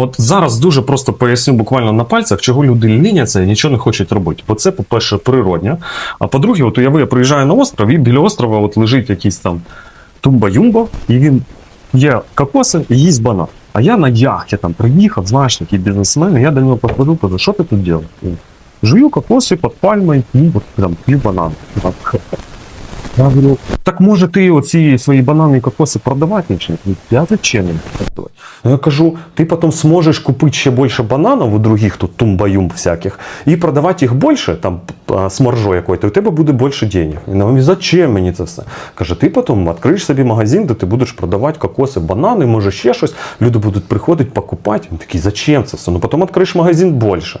От зараз дуже просто поясню буквально на пальцях, чого люди ліняться і нічого не хочуть робити. Бо це, по-перше, природня. А по-друге, от уяви, я приїжджаю на остров, і біля острова от лежить якийсь там тумба-юмбо, і він є кокоси і їсть банан. А я на яхті там приїхав, знаєш, такий бізнесмен, і я до нього підходив, кажу, що ти тут робиш? Жую кокоси під пальмою, і от там п'ю банан. Так може ти оці свої банани і кокоси продавати? Я зачем Я кажу, ти потім зможеш купити ще більше бананів у других тут тумбаюм всяких і продавати їх більше, там с маржою якою, то у тебе буде більше денег. Він говорить, зачем мені це все? Каже, ти потім відкриєш собі магазин, де ти будеш продавати кокоси, банани, може ще щось. Люди будуть приходити, покупати. Він такий, зачем це все? Ну потім відкриєш магазин більше.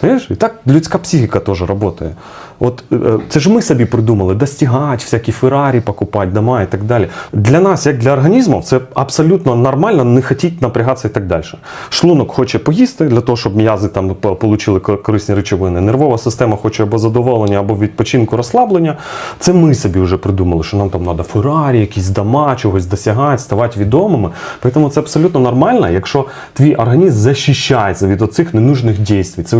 Понимаєш? І так людська психіка теж працює. От е, це ж ми собі придумали достигати, всякі Феррарі покупати, дома і так далі. Для нас, як для організму, це абсолютно нормально не хотіть напрягатися і так далі. Шлунок хоче поїсти для того, щоб м'язи там ко- корисні речовини. Нервова система хоче або задоволення, або відпочинку, розслаблення. Це ми собі вже придумали, що нам там треба Феррарі, якісь дома, чогось досягати, ставати відомими. Тому це абсолютно нормально, якщо твій організм захищається від оцих ненужних дій. Це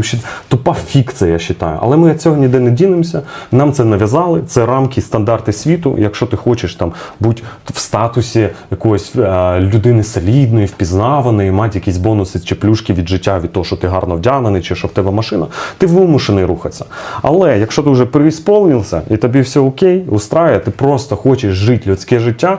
тупа фікція, я вважаю. Але ми цього ніде не дінемося. Нам це нав'язали. Це рамки, стандарти світу. Якщо ти хочеш там бути в статусі якоїсь е, людини солідної, впізнаваної, мати якісь бонуси чи плюшки від життя від того, що ти гарно вдягнений, чи що в тебе машина, ти вимушений рухатися. Але якщо ти вже переісполнився і тобі все окей, устраює, ти просто хочеш жити людське життя.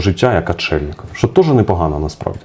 життя як отшельника, що теж непогано насправді.